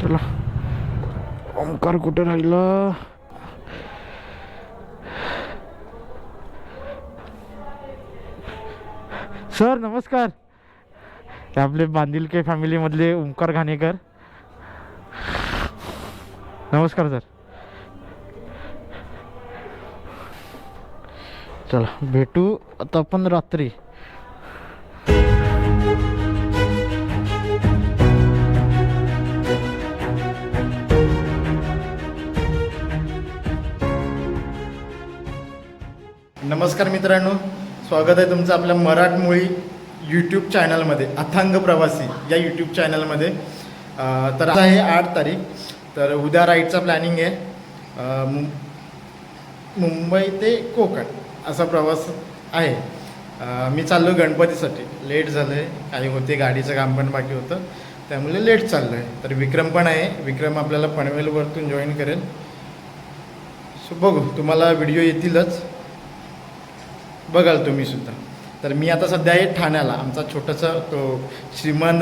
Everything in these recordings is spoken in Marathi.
चला. ओंकार कुठे राहिला? सर नमस्कार. आपले बांदिलके फॅमिलीमधले ओंकार घाणेकर. नमस्कार सर. चला भेटू आता आपण रात्री. नमस्कार मित्रांनो स्वागत आहे तुमचं आपल्या मराठमोळी यूट्यूब चॅनलमध्ये अथांग प्रवासी या यूट्यूब चॅनलमध्ये तर आता आहे आठ तारीख तर उद्या राईडचा प्लॅनिंग आहे. मुं- मुंबई ते कोकण असा प्रवास आहे. मी चाललो गणपतीसाठी. लेट झालं आहे काही होते गाडीचं काम पण बाकी होतं. त्यामुळे लेट चाललं आहे तर विक्रम पण आहे. विक्रम आपल्याला पनवेलवरतून जॉईन करेल. सो बघू तुम्हाला व्हिडिओ येतीलच. बघाल तुम्ही सुद्धा. तर मी आता सध्या आहे ठाण्याला. आमचा छोटासा तो श्रीमान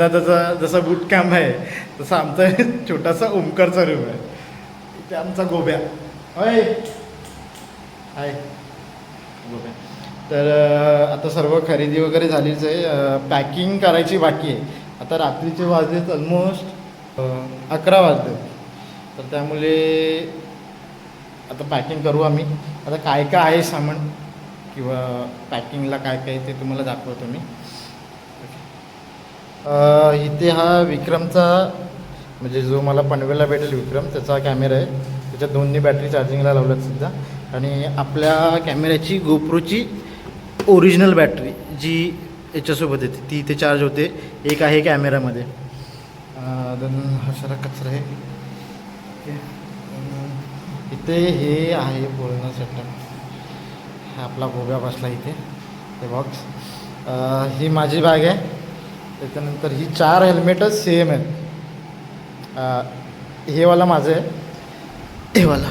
जसा बूट कॅम्प आहे तसा आमचा छोटासा ओमकारचा रूम आहे. इथे आमचा गोब्या. होय हाय. गोब्या. तर आता सर्व खरेदी वगैरे झालीच आहे. पॅकिंग करायची बाकी आहे. आता रात्रीचे वाजलेत ऑलमोस्ट अकरा वाजले तर त्यामुळे आता पॅकिंग करू आम्ही. आता काय काय आहे सामान? किंवा पॅकिंगला काय काय ते तुम्हाला दाखवतो मी. इथे हा विक्रमचा म्हणजे जो मला पनवेलला भेटेल विक्रम त्याचा कॅमेरा आहे. त्याच्या दोन्ही बॅटरी चार्जिंगला लावल्यात सुद्धा. आणि आपल्या कॅमेऱ्याची गोप्रोची ओरिजिनल बॅटरी जी याच्यासोबत येते ती इथे चार्ज होते. एक आहे कॅमेऱ्यामध्ये देन हा सारा कचरा आहे. इथे हे आहे पूर्ण सेटअप आपला गोब्या बसला इथे. हे बॉक्स ही माझी बॅग आहे. त्याच्यानंतर ही चार हेल्मेटच सेम आहेत. हेवाला माझं आहे. हेवाला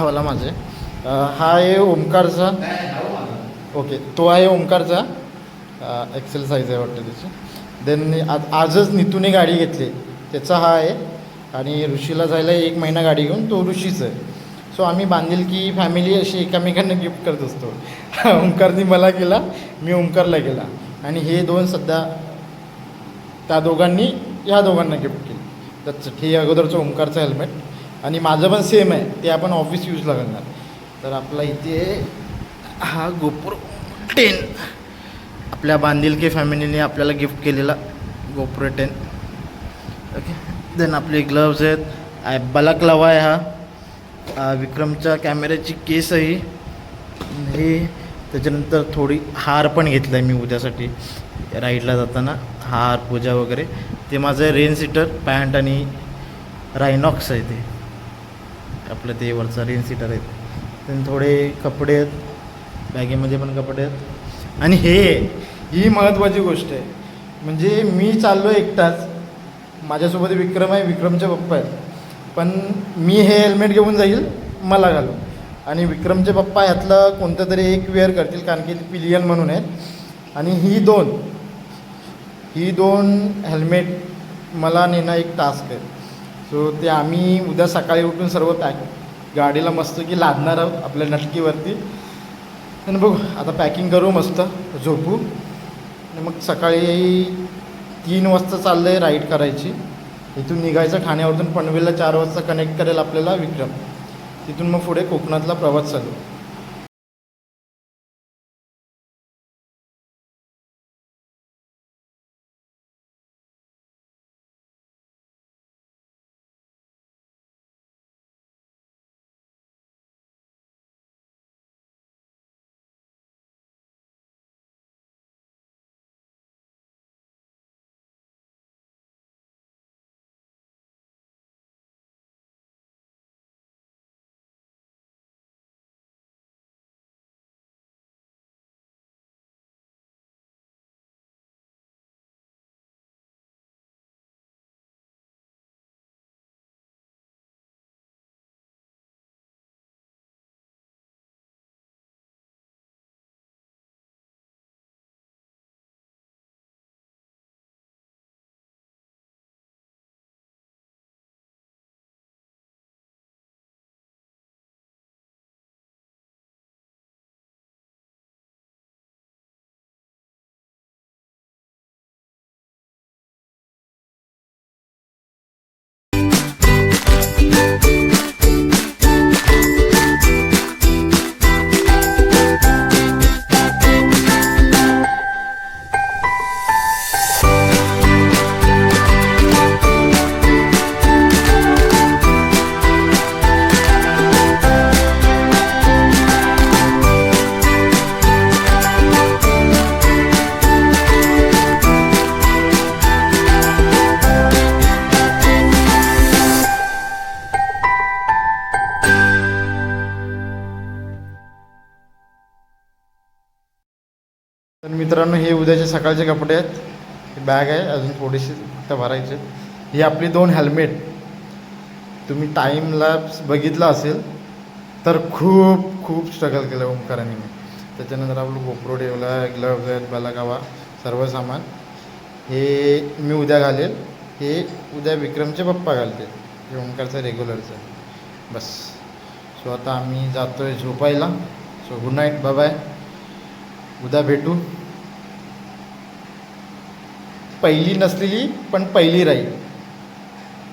वाला. माझं आहे. हा आहे ओमकारचा. ओके तो आहे ओमकारचा. एक्सेल साईज आहे वाटतं त्याची. देन आज आजच नितूने गाडी घेतली. त्याचा हा आहे. आणि ऋषीला जायला एक महिना गाडी घेऊन तो ऋषीचा आहे. सो आम्ही बांधील की फॅमिली अशी एकामेकांना गिफ्ट करत असतो. ओंकारनी मला केला मी ओंकारला केला. आणि हे दोन सध्या त्या दोघांनी ह्या दोघांना गिफ्ट केली. दॅट्स हे अगोदरचं ओंकारचं हेल्मेट आणि माझं पण सेम आहे. ते आपण ऑफिस यूजला करणार तर आपला इथे हा गोप्रो टेन. आपल्या बांधिलकी फॅमिलीने आपल्याला गिफ्ट केलेला गोप्रो टेन. ओके देन आपले ग्लव्ज आहेत. आय लवा आहे हा. विक्रमच्या कॅमेऱ्याची केस आहे हे त्याच्यानंतर थोडी हार पण घेतला आहे मी उद्यासाठी. राईडला जाताना हार पूजा वगैरे. ते माझं रेन सीटर पॅन्ट आणि रायनॉक्स आहे ते. आपलं ते वरचा रेन सीटर आहे. त्याने थोडे कपडे आहेत. बॅगेमध्ये पण कपडे आहेत. आणि हे ही महत्त्वाची गोष्ट आहे. म्हणजे मी चाललो एकटाच. माझ्यासोबत विक्रम आहे विक्रमचे पप्पा आहेत. पण मी हे हेल्मेट घेऊन जाईल मला घालू. आणि विक्रमचे पप्पा ह्यातलं कोणतं तरी एक वेअर करतील कारण की पिलियन म्हणून आहेत. आणि ही दोन ही दोन हेल्मेट मला नेणं एक टास्क आहे. सो ते आम्ही उद्या सकाळी उठून सर्व पॅक गाडीला मस्त की लादणार आहोत आपल्या नटकीवरती. आणि बघू आता पॅकिंग करू मस्त झोपू. आणि मग सकाळी तीन वाजता चाललं आहे राईड करायची. इथून निघायचं ठाण्यावरून पनवेलला चार वाजता कनेक्ट करेल आपल्याला विक्रम. तिथून मग पुढे कोकणातला प्रवास चालू. तर मित्रांनो हे उद्याचे सकाळचे कपडे आहेत. ही बॅग आहे अजून थोडीशी फक्त भरायचे ही आपली दोन हेल्मेट तुम्ही टाईमला बघितला असेल तर खूप खूप स्ट्रगल केलं ओंकाराने मी. त्याच्यानंतर आपलं गोप्रो ठेवला ग्लव्ज आहेत बलागावा सर्व सामान. हे मी उद्या घालेल. हे उद्या विक्रमचे पप्पा घालतील. हे ओमकारचं रेग्युलरचं बस. सो आता आम्ही जातो आहे झोपायला. सो गुड नाईट बाय उद्या भेटू. पहिली नसलेली पण पहिली राहील.